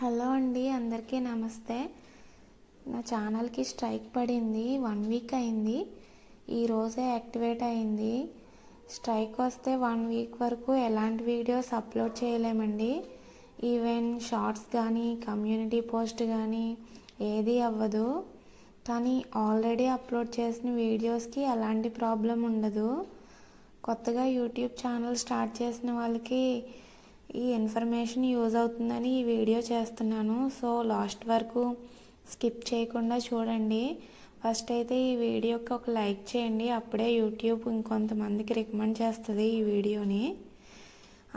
Hello అండి అందరికీ నమస్తే. నా ఛానల్కి స్ట్రైక్ పడింది వన్ వీక్ అయింది ఈరోజే యాక్టివేట్ అయింది. స్ట్రైక్ వస్తే వన్ వీక్ వరకు ఎలాంటి వీడియోస్ అప్లోడ్ చేయలేమండి. ఈవెన్ షార్ట్స్ కానీ కమ్యూనిటీ పోస్ట్ కానీ ఏది అవ్వదు. కానీ ఆల్రెడీ అప్లోడ్ చేసిన వీడియోస్కి ఎలాంటి ప్రాబ్లం ఉండదు. కొత్తగా యూట్యూబ్ ఛానల్ స్టార్ట్ చేసిన వాళ్ళకి ఈ ఇన్ఫర్మేషన్ యూజ్ అవుతుందని ఈ వీడియో చేస్తున్నాను. సో లాస్ట్ వరకు స్కిప్ చేయకుండా చూడండి. ఫస్ట్ అయితే ఈ వీడియోకి ఒక లైక్ చేయండి. అప్పుడే యూట్యూబ్ ఇంకొంతమందికి రికమెండ్ చేస్తుంది ఈ వీడియోని.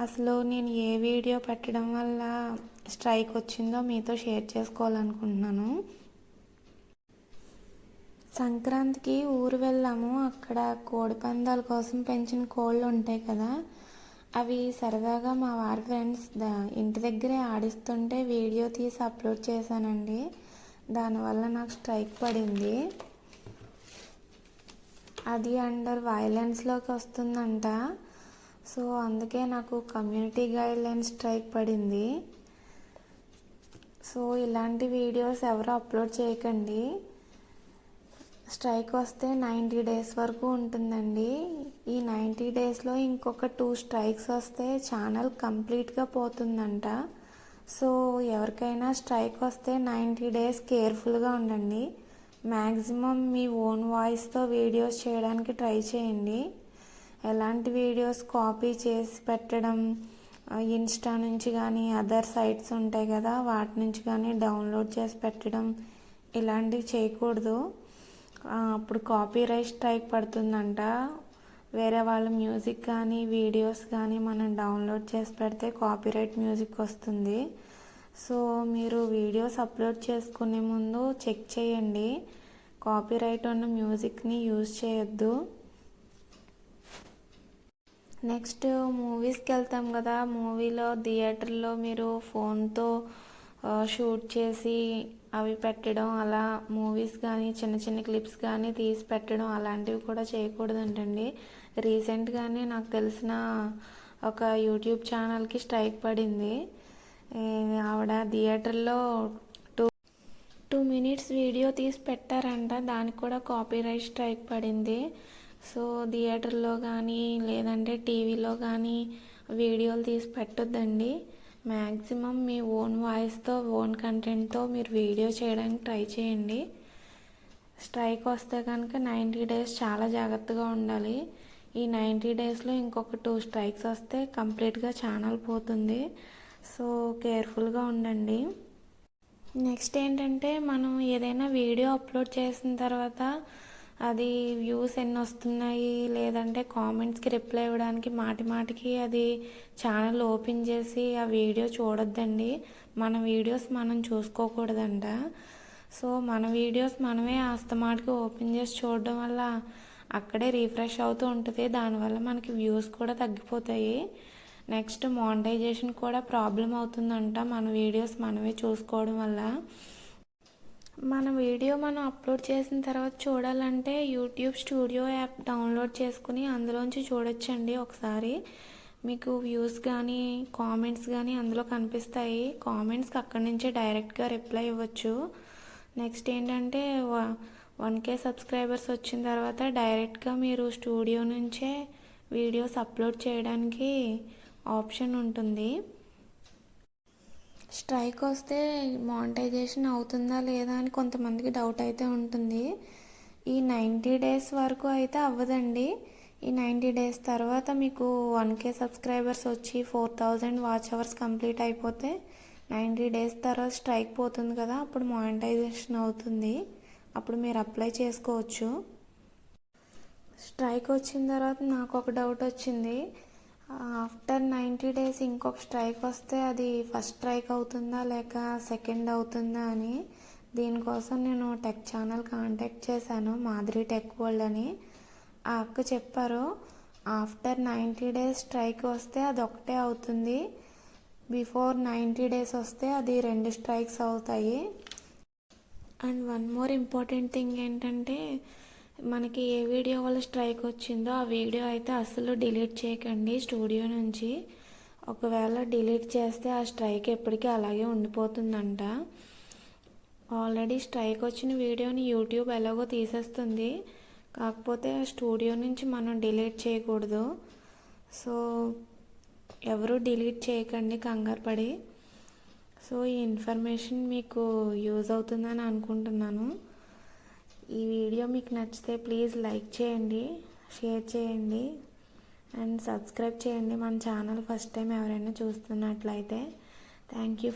అసలు నేను ఏ వీడియో పెట్టడం వల్ల స్ట్రైక్ వచ్చిందో మీతో షేర్ చేసుకోవాలనుకుంటున్నాను. సంక్రాంతికి ఊరు వెళ్ళాము. అక్కడ కోడి పందాల కోసం పెంచిన కోళ్ళు ఉంటాయి కదా అవి సరదాగా మా వారి ఫ్రెండ్స్ ఇంటి దగ్గరే ఆడిస్తుంటే వీడియో తీసి అప్లోడ్ చేశానండి. దానివల్ల నాకు స్ట్రైక్ పడింది. అది అండర్ వైలెన్స్లోకి వస్తుందంట. సో అందుకే నాకు కమ్యూనిటీ గైడ్లైన్ స్ట్రైక్ పడింది. సో ఇలాంటి వీడియోస్ ఎవరు అప్లోడ్ చేయకండి. స్ట్రైక్ వస్తే నైంటీ డేస్ వరకు ఉంటుందండి. ఈ నైంటీ డేస్లో ఇంకొక టూ స్ట్రైక్స్ వస్తే ఛానల్ కంప్లీట్గా పోతుందంట. సో ఎవరికైనా స్ట్రైక్ వస్తే నైంటీ డేస్ కేర్ఫుల్గా ఉండండి. మ్యాక్సిమం మీ ఓన్ వాయిస్తో వీడియోస్ చేయడానికి ట్రై చేయండి. ఎలాంటి వీడియోస్ కాపీ చేసి పెట్టడం ఇన్స్టా నుంచి కానీ అదర్ సైట్స్ ఉంటాయి కదా వాటి నుంచి కానీ డౌన్లోడ్ చేసి పెట్టడం ఇలాంటివి చేయకూడదు. అప్పుడు కాపీ రైట్ స్ట్రైక్ పడుతుందంట. వేరే వాళ్ళ మ్యూజిక్ కానీ వీడియోస్ కానీ మనం డౌన్లోడ్ చేసి పెడితే కాపీరైట్ మ్యూజిక్ వస్తుంది. సో మీరు వీడియోస్ అప్లోడ్ చేసుకునే ముందు చెక్ చేయండి. కాపీరైట్ ఉన్న మ్యూజిక్ని యూజ్ చేయొద్దు. నెక్స్ట్ మూవీస్కి వెళ్తాం కదా. మూవీలో థియేటర్లో మీరు ఫోన్తో షూట్ చేసి అవి పెట్టడం అలా మూవీస్ కానీ చిన్న చిన్న క్లిప్స్ కానీ తీసి పెట్టడం అలాంటివి కూడా చేయకూడదంటండి. రీసెంట్గానే నాకు తెలిసిన ఒక యూట్యూబ్ ఛానల్కి స్ట్రైక్ పడింది. ఆవిడ థియేటర్లో టూ టూ మినిట్స్ వీడియో తీసి పెట్టారంట. దానికి కూడా కాపీరైట్ స్ట్రైక్ పడింది. సో థియేటర్లో కానీ లేదంటే టీవీలో కానీ వీడియోలు తీసి పెట్టొద్దండి. మ్యాక్సిమం మీ ఓన్ వాయిస్తో ఓన్ కంటెంట్తో మీరు వీడియో చేయడానికి ట్రై చేయండి. స్ట్రైక్ వస్తే కనుక నైంటీ డేస్ చాలా జాగ్రత్తగా ఉండాలి. ఈ నైంటీ డేస్లో ఇంకొక టూ స్ట్రైక్స్ వస్తే కంప్లీట్గా ఛానల్ పోతుంది. సో కేర్ఫుల్గా ఉండండి. నెక్స్ట్ ఏంటంటే మనం ఏదైనా వీడియో అప్లోడ్ చేసిన తర్వాత అది వ్యూస్ ఎన్ని వస్తున్నాయి? లేదంటే కామెంట్స్కి రిప్లై ఇవ్వడానికి మాటి మాటికి అది ఛానల్ ఓపెన్ చేసి ఆ వీడియో చూడొద్దండి. మన వీడియోస్ మనం చూసుకోకూడదంట. సో మన వీడియోస్ మనమే ఆస్తమాటికి ఓపెన్ చేసి చూడడం వల్ల అక్కడే రీఫ్రెష్ అవుతూ ఉంటుంది. దానివల్ల మనకి వ్యూస్ కూడా తగ్గిపోతాయి. నెక్స్ట్ మానిటైజేషన్ కూడా ప్రాబ్లం అవుతుందంట మన వీడియోస్ మనమే చూసుకోవడం వల్ల. మన వీడియో మనం అప్లోడ్ చేసిన తర్వాత చూడాలంటే యూట్యూబ్ స్టూడియో యాప్ డౌన్లోడ్ చేసుకుని అందులోంచి చూడొచ్చండి ఒకసారి. మీకు వ్యూస్ కానీ కామెంట్స్ కానీ అందులో కనిపిస్తాయి. కామెంట్స్కి అక్కడి నుంచే డైరెక్ట్గా రిప్లై ఇవ్వచ్చు. నెక్స్ట్ ఏంటంటే వన్ కే సబ్స్క్రైబర్స్ వచ్చిన తర్వాత డైరెక్ట్గా మీరు స్టూడియో నుంచే వీడియోస్ అప్లోడ్ చేయడానికి ఆప్షన్ ఉంటుంది. స్ట్రైక్ వస్తే మానిటైజేషన్ అవుతుందా లేదా అని కొంతమందికి డౌట్ అయితే ఉంటుంది. ఈ నైంటీ డేస్ వరకు అయితే అవ్వదండి. ఈ నైంటీ డేస్ తర్వాత మీకు వన్ కే సబ్స్క్రైబర్స్ వచ్చి four thousand watch hours complete అయిపోతే నైంటీ డేస్ తర్వాత స్ట్రైక్ పోతుంది కదా అప్పుడు మానిటైజేషన్ అవుతుంది. అప్పుడు మీరు అప్లై చేసుకోవచ్చు. స్ట్రైక్ వచ్చిన తర్వాత నాకు ఒక డౌట్ వచ్చింది. ఆఫ్టర్ నైంటీ డేస్ ఇంకొక స్ట్రైక్ వస్తే అది ఫస్ట్ స్ట్రైక్ అవుతుందా లేక సెకండ్ అవుతుందా అని దీనికోసం నేను టెక్ ఛానల్ కాంటాక్ట్ చేశాను మాధురి టెక్ వరల్డ్ అని. ఆ అక్క చెప్పారు ఆఫ్టర్ నైంటీ డేస్ స్ట్రైక్ వస్తే అది ఒకటే అవుతుంది. బిఫోర్ నైంటీ డేస్ వస్తే అది రెండు స్ట్రైక్స్ అవుతాయి. And one more important thing ఏంటంటే మనకి ఏ వీడియో వల్ల స్ట్రైక్ వచ్చిందో ఆ వీడియో అయితే అస్సలు డిలీట్ చేయకండి స్టూడియో నుంచి. ఒకవేళ డిలీట్ చేస్తే ఆ స్ట్రైక్ ఎప్పటికీ అలాగే ఉండిపోతుందంట. ఆల్రెడీ స్ట్రైక్ వచ్చిన వీడియోని యూట్యూబ్ ఎలాగో తీసేస్తుంది. కాకపోతే స్టూడియో నుంచి మనం డిలీట్ చేయకూడదు. సో ఎవరు డిలీట్ చేయకండి కంగారు పడి. సో ఈ ఇన్ఫర్మేషన్ మీకు యూజ్ అవుతుందని అనుకుంటున్నాను. ఈ వీడియో మీకు నచ్చితే ప్లీజ్ లైక్ చేయండి షేర్ చేయండి అండ్ సబ్స్క్రైబ్ చేయండి. మన ఛానల్ ఫస్ట్ టైం ఎవరైనా చూస్తున్నట్లయితే థ్యాంక్ యూ